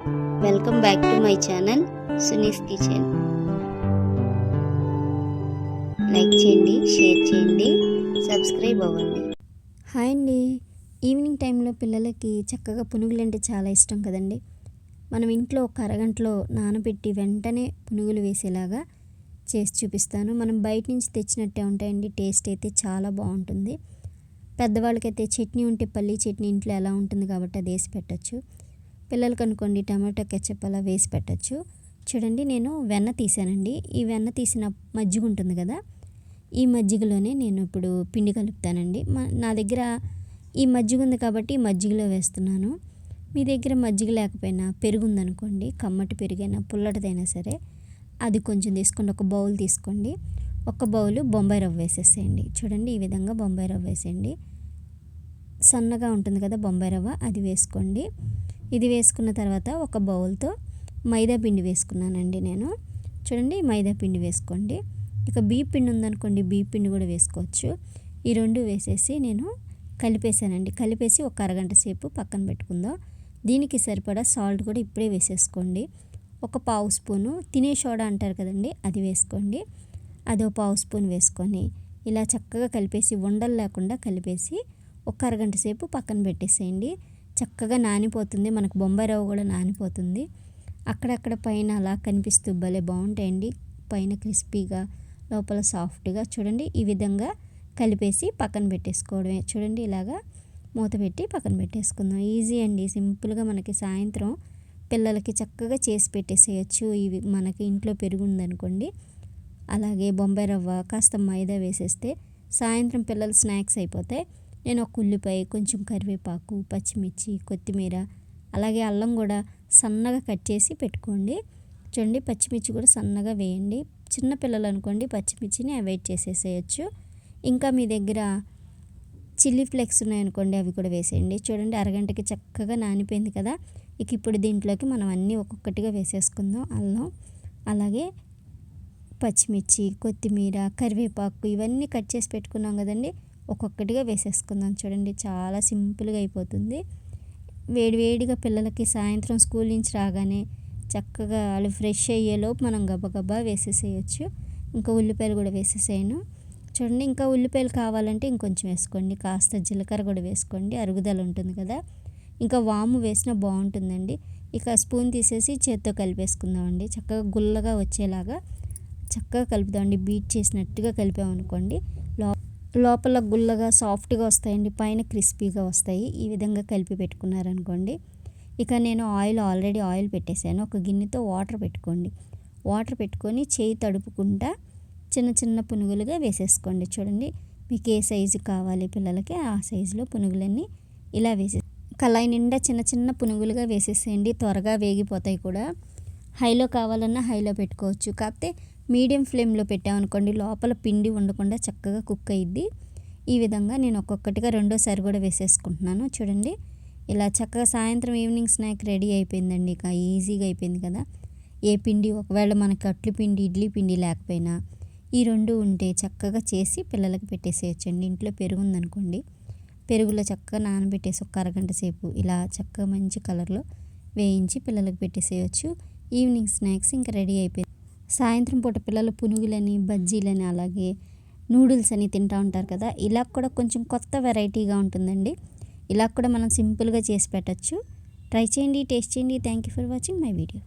Welcome back to my channel Suni's kitchen like చేయండి share చేయండి subscribe అవ్వండి. Hi అండి. ఈవినింగ్ టైంలో పిల్లలకి చక్కగా పునుగులు అంటే చాలా ఇష్టం కదండి. మనం ఇంట్లో ఒక అరగంటలో నానబెట్టి వెంటనే పునుగులు వేసేలాగా చేసి చూపిస్తాను. మనం బయట నుంచి తెచ్చినట్టే ఉంటాయండి. టేస్ట్ అయితే చాలా బాగుంటుంది. పెద్దవాళ్ళకైతే చట్నీ ఉంటే పల్లీ చట్నీ ఇంట్లో ఎలా ఉంటుంది కాబట్టి అది వేసి పెట్టచ్చు. పిల్లలకి అనుకోండి టమాటో కెచప్ అలా వేసి పెట్టచ్చు. చూడండి నేను వెన్న తీసానండి. ఈ వెన్న తీసిన మజ్జిగ ఉంటుంది కదా ఈ మజ్జిగలోనే నేను ఇప్పుడు పిండి కలుపుతానండి. నా దగ్గర ఈ మజ్జిగ ఉంది కాబట్టి ఈ మజ్జిగలో వేస్తున్నాను. మీ దగ్గర మజ్జిగ లేకపోయినా పెరుగు ఉందనుకోండి కమ్మటి పెరుగైనా పుల్లటిదైనా సరే అది కొంచెం తీసుకోండి. ఒక బౌల్ తీసుకోండి. ఒక బౌల్ బొంబాయి రవ్వ వేసేసేయండి. చూడండి ఈ విధంగా బొంబాయి రవ్వ వేసేయండి. సన్నగా ఉంటుంది కదా బొంబాయి రవ్వ అది వేసుకోండి. ఇది వేసుకున్న తర్వాత ఒక బౌల్తో మైదా పిండి వేసుకున్నానండి నేను. చూడండి మైదా పిండి వేసుకోండి. ఇక బీ పిండి ఉందనుకోండి బీ పిండి కూడా వేసుకోవచ్చు. ఈ రెండు వేసేసి నేను కలిపేసానండి కలిపేసి ఒక అరగంట సేపు పక్కన పెట్టుకుందాం. దీనికి సరిపడా సాల్ట్ కూడా ఇప్పుడే వేసేసుకోండి. ఒక పావు స్పూను తినే సోడా అంటారు కదండి అది వేసుకోండి. అదో పావు స్పూన్ వేసుకొని ఇలా చక్కగా కలిపేసి ఉండలు లేకుండా కలిపేసి ఒక అరగంట సేపు పక్కన పెట్టేసేయండి. చక్కగా నానిపోతుంది. మనకు బొంబాయి రవ్వ కూడా నానిపోతుంది. అక్కడక్కడ పైన అలా కనిపిస్తూ భలే బాగుంటాయండి. పైన క్రిస్పీగా లోపల సాఫ్ట్గా చూడండి. ఈ విధంగా కలిపేసి పక్కన పెట్టేసుకోవడమే. చూడండి ఇలాగా మూత పెట్టి పక్కన పెట్టేసుకుందాం. ఈజీ అండి. సింపుల్గా మనకి సాయంత్రం పిల్లలకి చక్కగా చేసి పెట్టేసేయచ్చు. ఇవి మనకి ఇంట్లో పెరుగుందనుకోండి. అలాగే బొంబాయి రవ్వ కాస్త మైదా వేసేస్తే సాయంత్రం పిల్లలు స్నాక్స్ అయిపోతాయి. నేను ఒక ఉల్లిపాయ కొంచెం కరివేపాకు పచ్చిమిర్చి కొత్తిమీర అలాగే అల్లం కూడా సన్నగా కట్ చేసి పెట్టుకోండి. చూడండి పచ్చిమిర్చి కూడా సన్నగా వేయండి. చిన్నపిల్లలు అనుకోండి పచ్చిమిర్చిని అవాయిడ్ చేసేసేయచ్చు. ఇంకా మీ దగ్గర చిల్లీ ఫ్లేక్స్ ఉన్నాయనుకోండి అవి కూడా వేసేయండి. చూడండి అరగంటకి చక్కగా నానిపోయింది కదా. ఇక ఇప్పుడు దీంట్లోకి మనం అన్నీ ఒక్కొక్కటిగా వేసేసుకుందాం అల్లం. అలాగే పచ్చిమిర్చి కొత్తిమీర కరివేపాకు ఇవన్నీ కట్ చేసి పెట్టుకున్నాం కదండి. ఒక్కొక్కటిగా వేసేసుకుందాం చూడండి. చాలా సింపుల్గా అయిపోతుంది. వేడివేడిగా పిల్లలకి సాయంత్రం స్కూల్ నుంచి రాగానే చక్కగా వాళ్ళు ఫ్రెష్ అయ్యేలోపు మనం గబగబా వేసేసేయచ్చు. ఇంకా ఉల్లిపాయలు కూడా వేసేసేయను. చూడండి ఇంకా ఉల్లిపాయలు కావాలంటే ఇంకొంచెం వేసుకోండి. కాస్త జీలకర్ర కూడా వేసుకోండి. అరుగుదల ఉంటుంది కదా. ఇంకా వాము వేసినా బాగుంటుందండి. ఇక స్పూన్ తీసేసి చేత్తో కలిపేసుకుందామండి. చక్కగా గుల్లగా వచ్చేలాగా చక్కగా కలుపుదామండి. బీట్ చేసినట్టుగా కలిపామనుకోండి లోపల గుల్లగా సాఫ్ట్గా వస్తాయండి. పైన క్రిస్పీగా వస్తాయి. ఈ విధంగా కలిపి పెట్టుకున్నారనుకోండి. ఇక నేను ఆయిల్ ఆల్రెడీ ఆయిల్ పెట్టేశాను. ఒక గిన్నెతో వాటర్ పెట్టుకోండి. వాటర్ పెట్టుకొని చేయి తడుపుకుంటా చిన్న చిన్న పునుగులుగా వేసేసుకోండి. చూడండి మీకు ఏ సైజు కావాలి పిల్లలకి ఆ సైజులో పునుగులన్నీ ఇలా వేసే కళాయి నిండా చిన్న చిన్న పునుగులుగా వేసేసేయండి. త్వరగా వేగిపోతాయి కూడా. హైలో కావాలన్నా హైలో పెట్టుకోవచ్చు. కాకపోతే మీడియం ఫ్లేమ్లో పెట్టామనుకోండి లోపల పిండి ఉండకుండా చక్కగా కుక్ అయ్యిద్ది ఈ విధంగా నేను ఒక్కొక్కటిగా రెండోసారి కూడా వేసేసుకుంటున్నాను. చూడండి ఇలా చక్కగా సాయంత్రం ఈవినింగ్ స్నాక్ రెడీ అయిపోయిందండి. ఇక ఈజీగా అయిపోయింది కదా. ఏ పిండి ఒకవేళ మనకి అట్లు పిండి ఇడ్లీ పిండి లేకపోయినా ఈ రెండు ఉంటే చక్కగా చేసి పిల్లలకు పెట్టేసేయచ్చండి. ఇంట్లో పెరుగు ఉందనుకోండి పెరుగులో చక్కగా నానబెట్టేసి ఒక అరగంట సేపు ఇలా చక్కగా మంచి కలర్లో వేయించి పిల్లలకు పెట్టేసేయచ్చు. ఈవినింగ్ స్నాక్స్ ఇంకా రెడీ అయిపోయింది. సాయంత్రం పూట పిల్లలు పునుగులని బజ్జీలని అలాగే నూడిల్స్ అని తింటూ ఉంటారు కదా ఇలా కూడా కొంచెం కొత్త వెరైటీగా ఉంటుందండి. ఇలా కూడా మనం సింపుల్గా చేసి పెట్టచ్చు. ట్రై చేయండి టేస్ట్ చేయండి. Thank you for watching my video